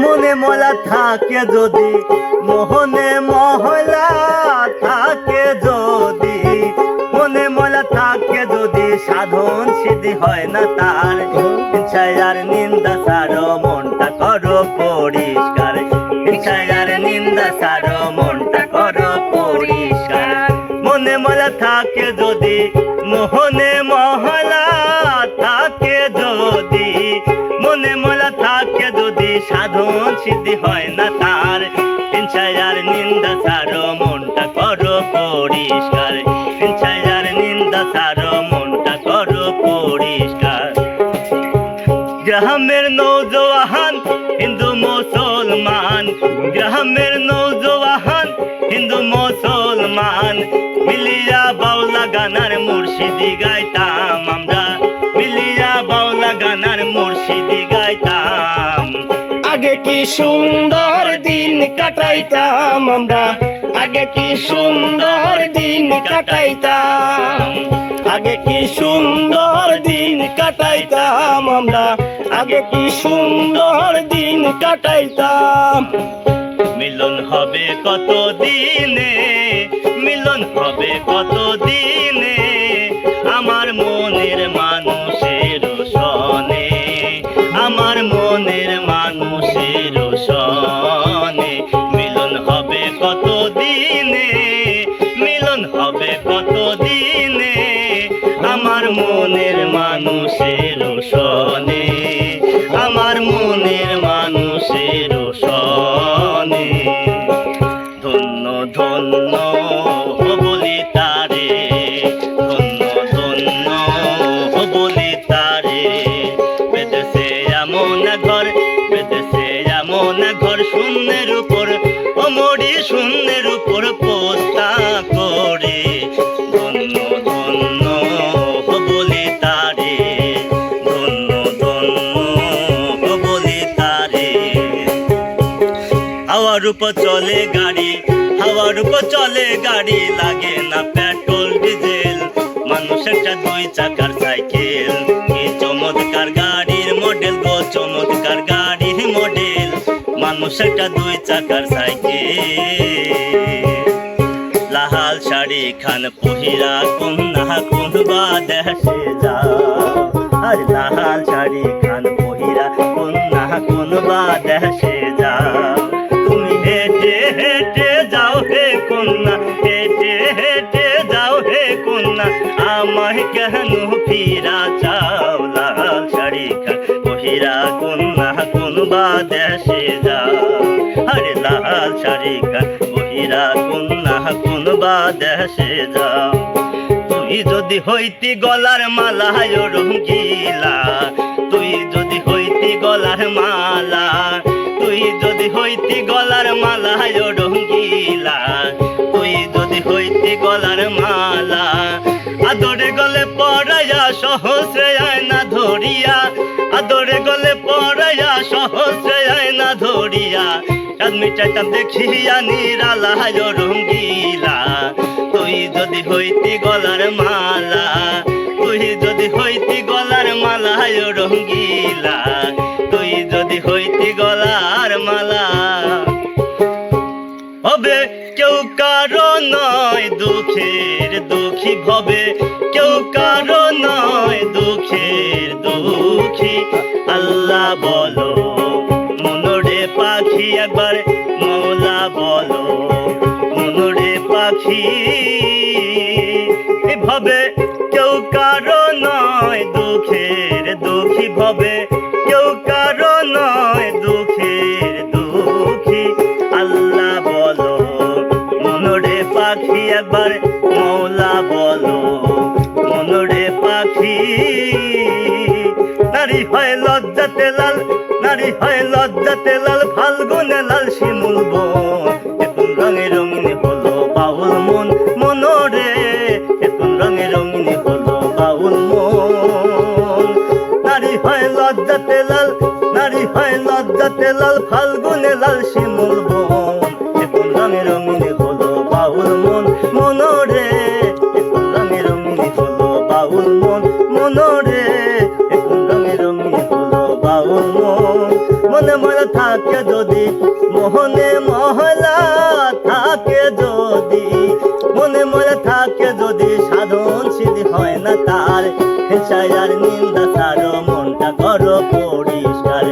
মনে মলা থাকে যদি, মোহনে মহলা থাকে যদি, মনে মলা থাকে যদি, সাধন সিদ্ধি হয় না তার। ছায়ার নিন্দা সারো মনটা করো পরিষ্কার। ছায়ার নিন্দা সারো মনটা করো পরিষ্কার। মনে মলা থাকে যদি, মোহনে মহলা সিদ্ধি হয় না তার। ছায়ার নিন্দা সারো মনটা করো পরিষ্কার। ছায়ার নিন্দা সারো মনটা করো পরিষ্কার। গ্রামের নৌজওয়ান, হিন্দু মুসলমান। গ্রামের নৌজওয়ান, হিন্দু মুসলমান। মিলিয়া বাউলা গানার মুর্শিদি গাইতাম। কি সুন্দর দিন কাটাইতাম আমরা। আগে কি সুন্দর দিন কাটাইতাম। আগে কি সুন্দর দিন কাটাইতাম আমরা। আগে কি সুন্দর দিন কাটাইতাম। মিলন হবে কত দিনে মিলন হবে কত দিনে মানুষের সনে আমার মনের মানুষের সনে ধন্য ধন্য বলি তারে, ধন্য ধন্য বলি তারে। বেদেশে এমন ঘর বেদেশে এমন ঘর, শূন্যের উপর অমরি শূন্যের উপর হাওয়ার উপর চলে গাড়ি হাওয়ার উপর চলে গাড়ি, লাগে না পেট্রোল, ডিজেল। মানুষ একটা দুই চাকার সাইকেল কি চমৎকার গাড়ির মডেল গো, চমৎকার গাড়ির মডেল। মানুষ একটা দুই চাকার সাইকেল। লাহাল শাড়ি খান পহিরা কন্যা কোন বা দেশে যা। আর লাহাল শাড়ি খান পহিরা কন্যা কোন বা দেশে কেন ফিরা চাও শাড়ি খান। কোন বা দেশে যাও। আরে লাল শাড়ি কোন বা দেশে যাও। তুই যদি হইতি গলার মালা রঙ্গিলা। তুই যদি হইতি গলার মালা, তুই যদি হইতি গলার মালা রঙ্গিলা। তুই যদি হইতি গলার মালা ধরিয়া, আদরে গলে পড়াইয়া ধরিয়া। চাঁদ দেখিয়া নিরালা রঙ্গিলা, তুই যদি হইতি গলার মালা, তুই যদি হইতি গলার মালা রঙ্গিলা, তুই যদি হইতি গলার মালা। হবে কেউ কারও নয় দুঃখের দুঃখী ভবে, কেউ কারও আল্লাহ বলো, মনোরে পাখি একবার, মৌলা বলো, মনোরে পাখি। এভাবে কেউ কারও নয় দুঃখের, দুঃখী ভবে কেউ কারও নয় দুঃখের, দুঃখী। আল্লাহ বলো, মনোরে পাখি একবার, মৌলা লজ্জাতে লাল, নারী হয় লজ্জাতে লাল, ফাল্গুনে লাল শিমুল বন। এখন রঙে রঙিন হলো বাউল মন, মনোরে। এখন রঙে রঙিন হলো বাউল মন। নারী হয় লজ্জাতে লাল, নারী হয় লজ্জাতে লাল, ফাল্গুনে লাল শিমুল বন। এখন রঙে রঙিন মন মনে থাকে যদি, মোহনে মহলা থাকে যদি, মনে মনে থাকে যদি সাধন সিদ্ধি হয় না তার। হেসায়ার নিন্দা তার, মনটা করো পরিষ্কার।